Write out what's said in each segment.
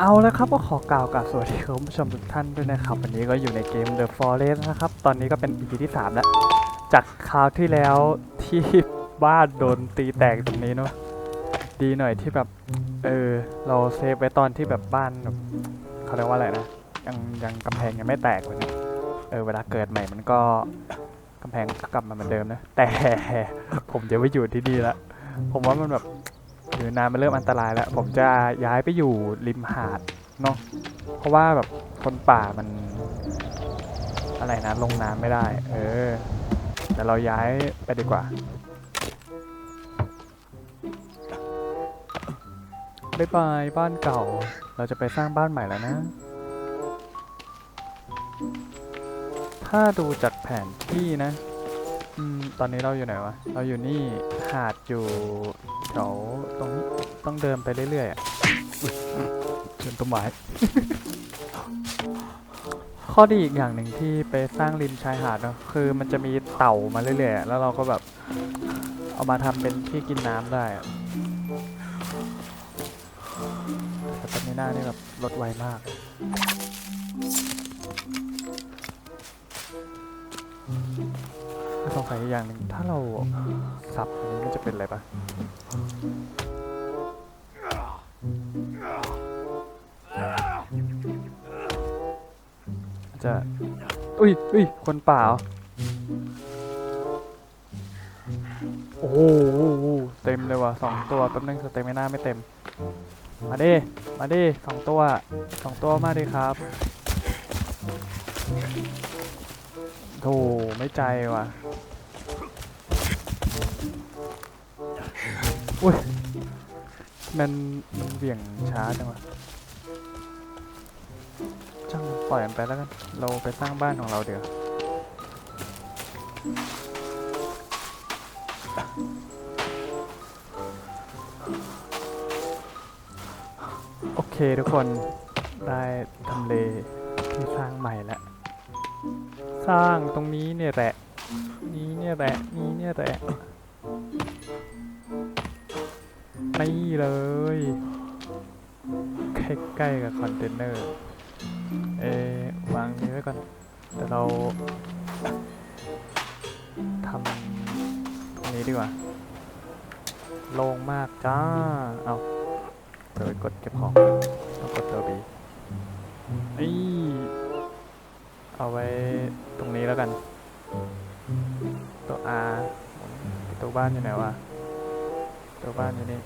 เอาแล้วครับก็ขอกล่าวกับสวัสดีคุณผู้ชมทุกท่านด้วยนะครับ วันนี้ก็อยู่ในเกม The Forest นะครับ ตอนนี้ก็เป็น EP ที่ 3 แล้ว จากคราวที่แล้วที่บ้านโดนตีแตกตรงนี้เนาะดีหน่อยที่แบบ เออ เราเซฟไว้ตอนที่แบบบ้านแบบเขาเรียกว่าอะไรนะ ยังยังกำแพงยังไม่แตกเลยนะเออเวลาเกิดใหม่มันก็กำแพงก็กลับมาเหมือนเดิมนะ แต่ผมจะไม่อยู่ที่นี่ละผมว่ามันแบบ อยู่นานมันเริ่มอันตรายแล้ว ผมจะย้ายไปอยู่ริมหาดเนาะเพราะว่าแบบคนป่ามัน อะไรนะลงน้ำไม่ได้ เออแต่เราย้ายไปดีกว่าบายบายบ้านเก่า เราจะไปสร้างบ้านใหม่แล้วนะ ถ้าดูจากแผนที่นะ อืมตอนนี้เราอยู่ไหนวะ เราอยู่นี่หาดอยู่แถวตรงนี้ต้องเดินไปเรื่อยๆอะอุ๊ยชนต้นไม้ ข้อดีอีกอย่างหนึ่งที่ไปสร้างริมชายหาดเนอะคือมันจะมีเต่ามาเรื่อยๆอะแล้วเราก็แบบเอามาทำเป็นที่กินน้ำได้อะแต่ตอนนี้หน้านี่แบบลดไวมาก สงสัยอย่างหนึ่งถ้าเราสับอันนี้มันจะเป็นอะไรปะจะอุ้ยอุ้ยคนป่าโอ้โหเต็มเลยว่ะสองตัวแป๊บนึงสเต็มไม่น่าไม่เต็ม มาดิ มาดิสองตัวสองตัวมาดิครับโธ่ไม่ใจว่ะ อุ้ย มันมันเหวี่ยงช้าจังวะช่างปล่อยมันไปแล้วกัน เราไปสร้างบ้านของเราเดี๋ยว โอเคทุกคนได้ทำเลที่สร้างใหม่แล้ว สร้างตรงนี้เนี่ยแหละ นี้เนี่ยแหละ นี้เนี่ยแหละ นี่เลย ใกล้ๆกับคอนเทนเนอร์ เอวางนี้ไว้ก่อนเดี๋ยวเราทำตรงนี้ดีกว่า โล่งมากจ้า เอาเดี๋ยวไปกดเก็บของต้องกดตัวบีนี่เอาไว้ตรงนี้แล้วกัน ตัว R ตัวบ้านอยู่ไหนวะ ตัวบ้านอยู่นี่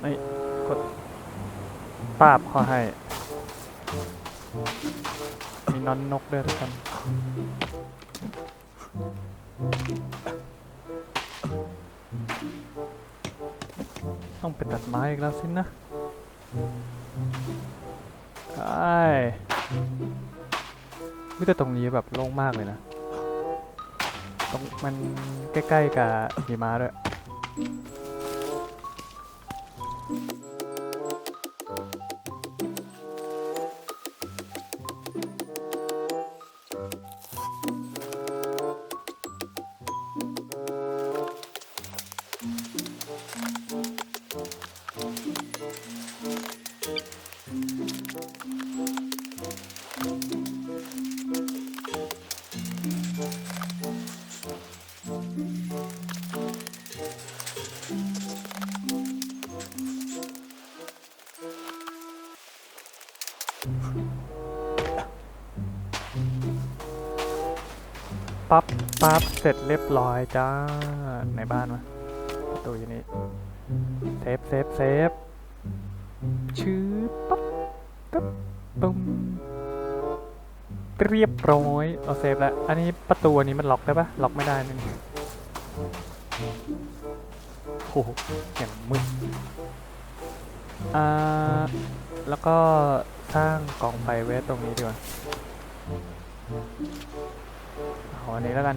ไอ้กดปราบขอให้ มีนอนนกด้วยทุกคนต้องเป็นตัดไม้อีกแล้วสินะไอ้วิแต่ตรงนี้แบบโล่งมากเลยนะ ตรงมันใกล้ๆกับหิมะด้วย ปั๊บปั๊บเสร็จเรียบร้อยจ้าในบ้านวะประตูอยู่นี่เซฟเซฟเซฟชื้อปั๊บปั๊บปุ้มเรียบร้อยเอาเซฟแล้ว อันนี้ประตูอันนี้มันล็อกได้ปะล็อกไม่ได้นี่โอ้โหอย่างมืดอ่าแล้วก็สร้างกองไฟไว้ตรงนี้ดีกว่า ออันนี้แล้วกัน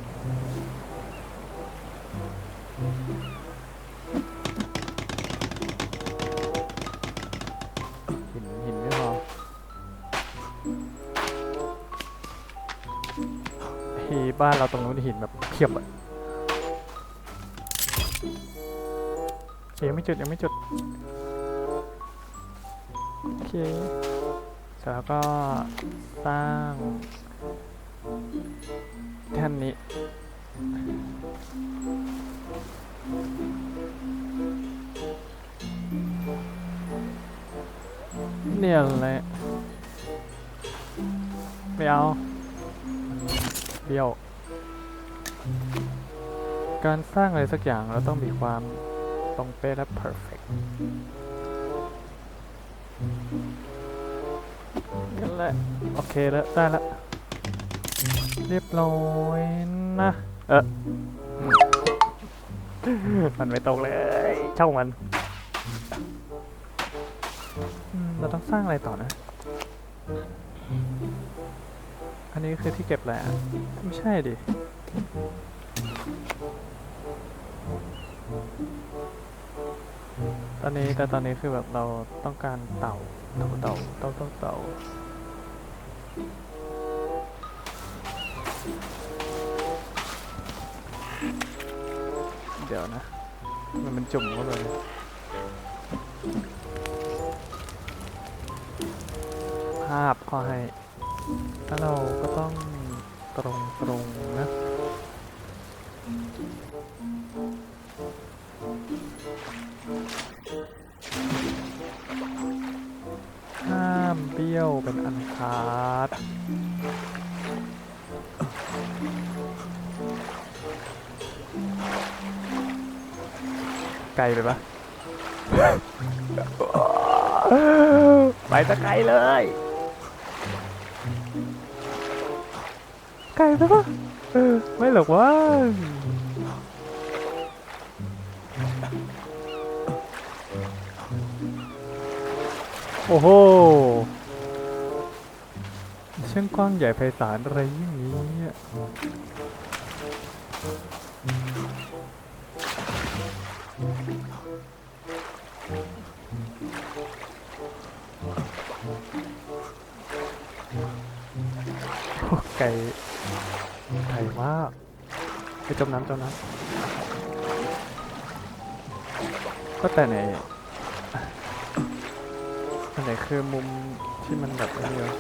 หินหินไม่พอที่บ้านเราตรงนู้นหินแบบเพียบอะโอเคยังไม่จุดยังไม่จุดเคเสร็จแล้วก็สร้าง แท่นนี้เนี่ยแหละไม่เอาเบี้ยว การสร้างอะไรสักอย่างเราต้องมีความตรงเป๊ะและ perfect นั่นแหละ โอเคแล้ว ได้แล้ว เรียบร้อยนะ เออมันไม่ตรงเลยช่างมันอืมเราต้องสร้างอะไรต่อนะ อันนี้คือที่เก็บแหละไรอะไม่ใช่ดิตอนนี้แต่ตอนนี้คือแบบเราต้องการเต่าเต่าเต่าเต่าเต่าเต่า ดี๋ยวนะ มันมันจุ่มเข้าไปเลยภาพขอให้ถ้าเราก็ต้องตรงตรงๆนะห้ามเบี้ยวเป็นอันขาด ลไปปะไปตะไกลเลยไกลไปปะไม่หรอกว่าโอ้โหช่างกว้างใหญ่ไพศาลอะไรอย่างนี้ ไก่ไก่มากไปจมน้ำจมน้ำก็แต่ไหนอันไหนคือมุมที่มันแบบนี้วะ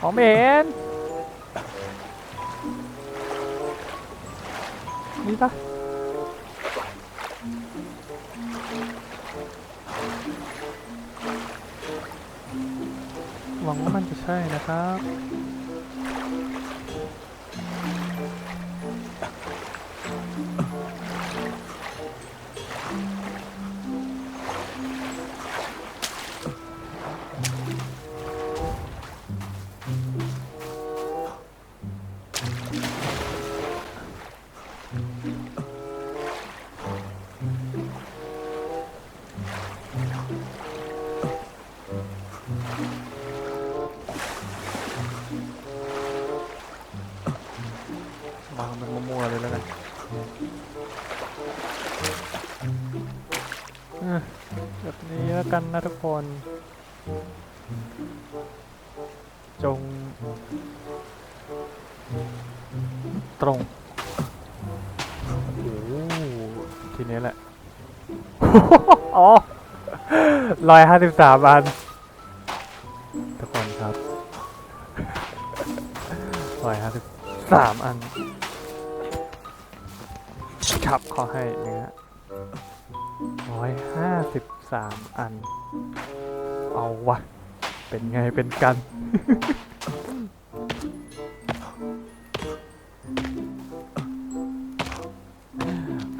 มองไม่เห็น นี่ปะหวังว่ามันจะใช่นะครับางมันมั่วๆเลยแล้วกันแบบนี้แล้วกันนะทุกคน จง ตรงโอ้ทีนี้แหละอ๋อร้อยห้าสิบสามอันทุกคนครับร้อยห้าสิบสามอัน 353 อัน เอาวะ เป็นไงเป็นกัน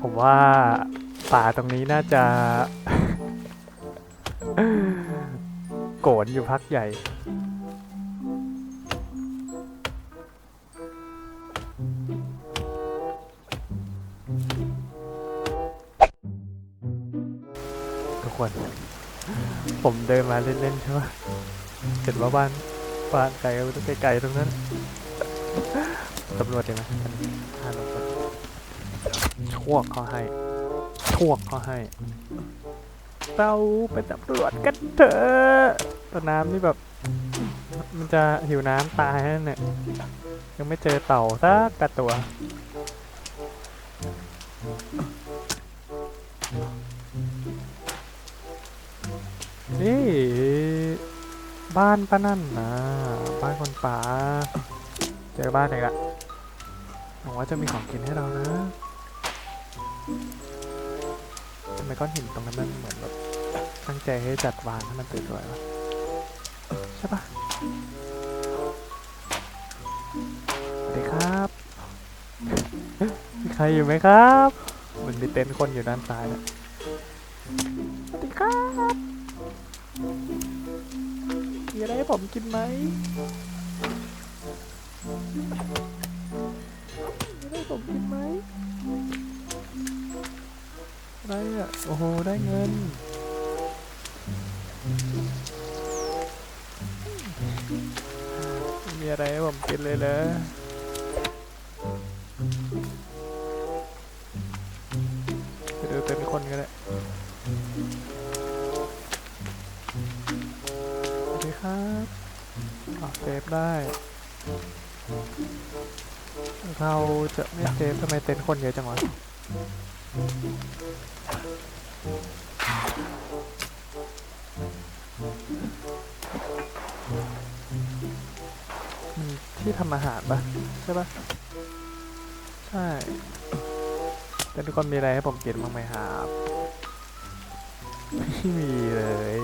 ผมว่าป่าตรงนี้น่าจะ โกรนอยู่พักใหญ่ ผมเดินมาเล่นๆใช่ไหมเห็นว่าบ้านบ้านไกลไกลๆตรงนั้นตำรวจเห็นไหมพาลงไปช่วกเขาให้ ช่วกเขาให้ เราไปตำรวจกันเถอะแต้น้ำนี่แบบ มันจะหิวน้ำตายนั่นเนี่ยยังไม่เจอเต่าสักกระตัว เอ๊บ้านป้านั่นนะบ้านคนป่า เจอบ้านไหนละหวังว่าจะมีของกินให้เรานะทำไมก้อนหินตรงนั้นมันเหมือนแบบตั้งใจให้จัดวางให้มันสวยๆวะใช่ปะสวัสดีครับมีใครอยู่ไหมครับ มันมีเต็นท์คนอยู่ด้านซ้ายนะ ผมกินไหมได้ผมกินไหมอะไรอะ โอ้โห ได้เงิน มีอะไรให้ผมกินเลยเลยไปดูเป็นคนก็ได้ เซฟได้ เราจะไม่เซฟทำไมเต็นท์คนเยอะจังวะที่ทำอาหารปะใช่ปะใช่ แต่ทุกคนมีอะไรให้ผมกินบ้างไหมครับ ไม่มีเลย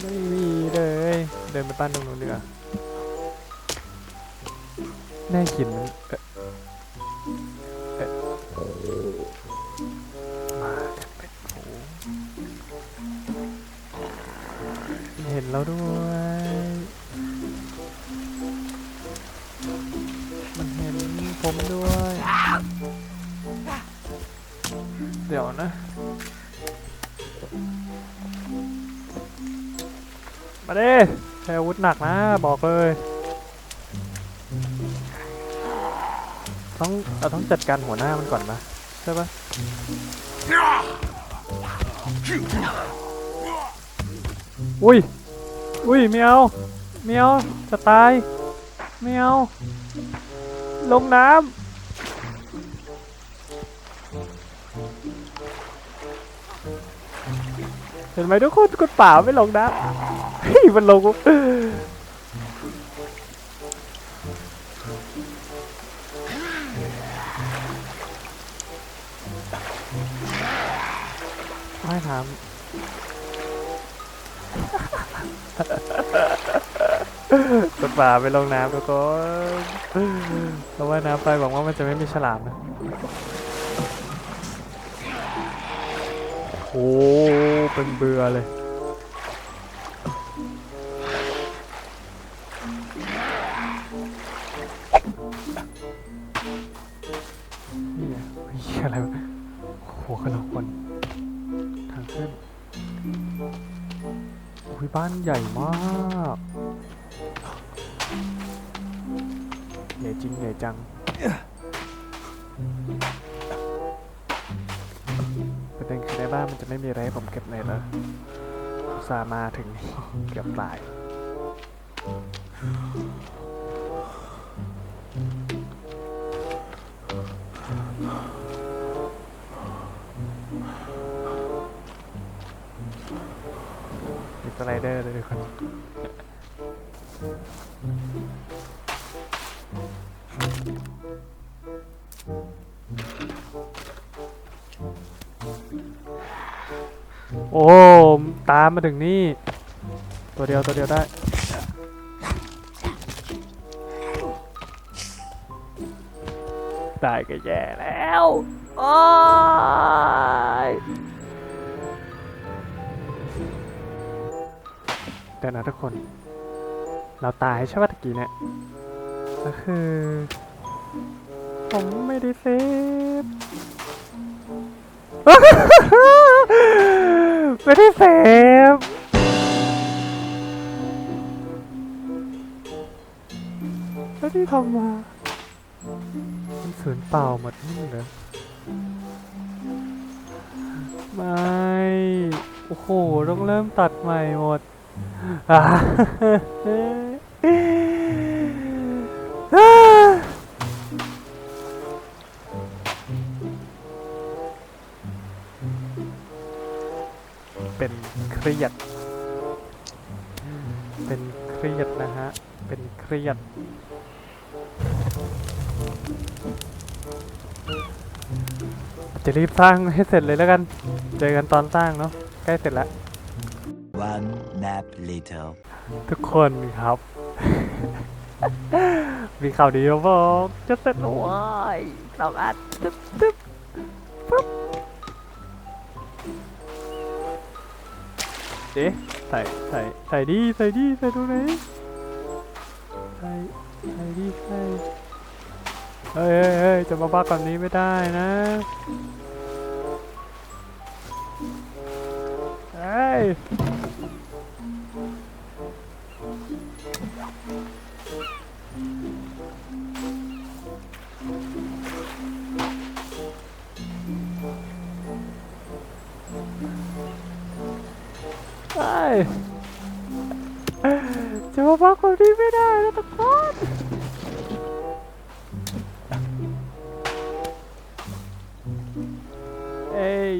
ไม่มีเลย เดินไปบ้านตรงนู้นดีกว่าแน่กินมันเอ๊ะเอ๊ะมากันเป็นฝูงเห็นแล้วด้วย มันเห็นผมด้วย เดี๋ยวนะ มาดิใช้อาวุธหนักนะบอกเลยต้องเราต้องจัดการหัวหน้ามันก่อนปะใช่ปะอุ้ย อุ้ยไม่เอาไม่เอาจะตายไม่เอาลงน้ำ ห็นไหมทุกคนคนป่าไม่ลงน้ำเฮ้ยมันลงว่ายน้ำกดป่าไปลงน้ำทุกคนเพราะว่าน้ำไปหวังว่ามันจะไม่มีฉลามนะ โอ้เป็นเบื่อเลย นี่ไงเหี้ยอะไรวะโอ้โหกระโหลกคนทางขึ้นอุ้ยบ้านใหญ่มากใหญ่จริงใหญ่จัง ไม่มีอะไรให้ผมเก็บเลยเหรอสามาถึงเกือบตาย มีสไลเดอร์เลยทุกคน โอ้ตามมาถึงนี่ ตัวเดียวตัวเดียวได้ได้ก็แย่แล้วโอ้ยเดี๋ยวนะทุกคน เราตายใช่ป่ะตะกี้เนี่ยก็คือ ผมไม่ได้เซฟ ไม่ได้เซฟไม่ได้ทำมามันสูญเปล่าหมดนี่เลยไม่ โอ้โห ต้องเริ่มตัดใหม่หมดอ่า เป็นเครียด เป็นเครียดนะฮะ เป็นเครียด จะรีบสร้างให้เสร็จเลยแล้วกัน เจอกันตอนสร้างเนาะ ใกล้เสร็จแล้ว One nap later. ทุกคนครับ มีข่าวดีมาบอกจะเสร็จแล้วเว้ายสามอันตึ๊บตึ๊บปุ๊บ เอ๊ะใส่ใส่ใส่ดีใส่ดีใส่ตรงไหนใส่ใส่ดีใส่เฮ้ยเฮ้ยจะมาบ้าแบบนี้ไม่ได้นะเฮ้ย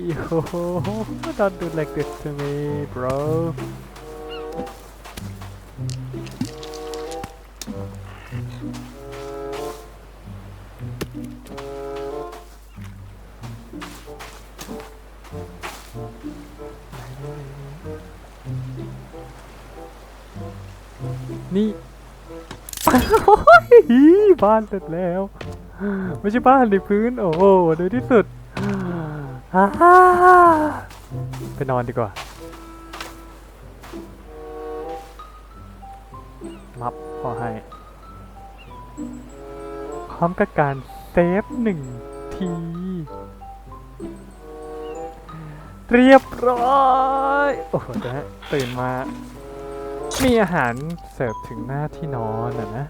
เอ้ยโอ้โห don't do like this to me bro นี่โอ้ยบ้านเสร็จแล้ว ไม่ใช่บ้านในพื้น โอ้โหในที่สุด อ่าไปนอนดีกว่า มับพอให้ พร้อมกับการเซฟหนึ่งที เรียบร้อย โอ้โหนะตื่นมา มีอาหารเสิร์ฟถึงหน้าที่นอนอะนะ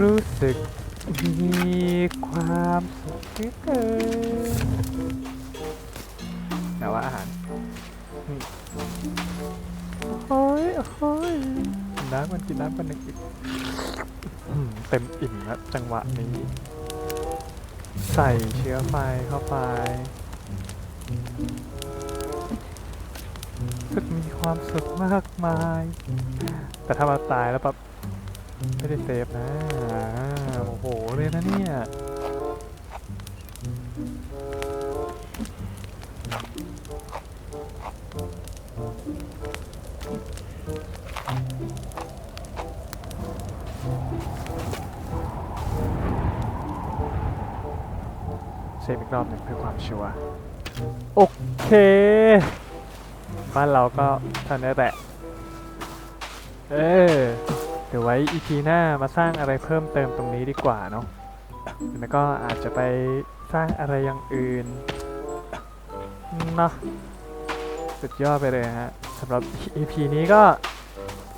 รู้สึก มีความสุขเหลือเกินแต่ว่าอาหารโอ้ยโอ้ยน้ำมันกินน้ำมันหนึ่งอีกอืมเต็มอิ่มแล้วจังหวะนี้ ใส่เชื้อไฟเข้าไปสึกมีความสุขมากมาย แต่ถ้ามาตายแล้วแบบ ไม่ได้เซฟนะ โอ้โห เลยนะเนี่ย เซฟอีกรอบหนึ่งเพื่อความชัวร์ โอเค บ้านเราก็เท่านี้แหละ เออ ดี๋ยวไว้อีพีหน้ามาสร้างอะไรเพิ่มเติมตรงนี้ดีกว่าเนาะแล้วก็อาจจะไปสร้างอะไรอย่างอื่นเนาะสุดยอดไปเลยฮะสำหรับ EP นี้ก็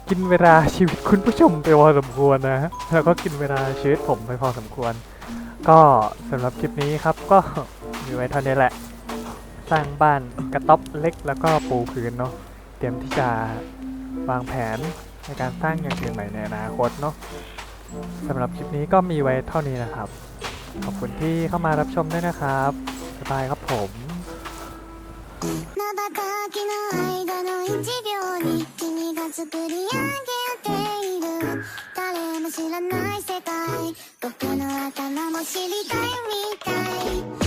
กินเวลาชีวิตคุณผู้ชมไปพอสมควรนะฮะแล้วก็กินเวลาชีวิตผมไปพอสมควร ก็สำหรับคลิปนี้ครับก็มีไว้เท่านี้แหละ สร้างบ้านกระต๊อบเล็กแล้วก็ปูพื้นเนาะ เตรียมที่จะวางแผน ในการสร้างอย่างอื่นใหม่ในอนาคตเนาะสำหรับคลิปนี้ก็มีไว้เท่านี้นะครับ ขอบคุณที่เข้ามารับชมด้วยนะครับบ๊ายบายครับผม 瞬きの間の一秒に君が作り上げている誰も知らない世界僕の頭も知りたいみたい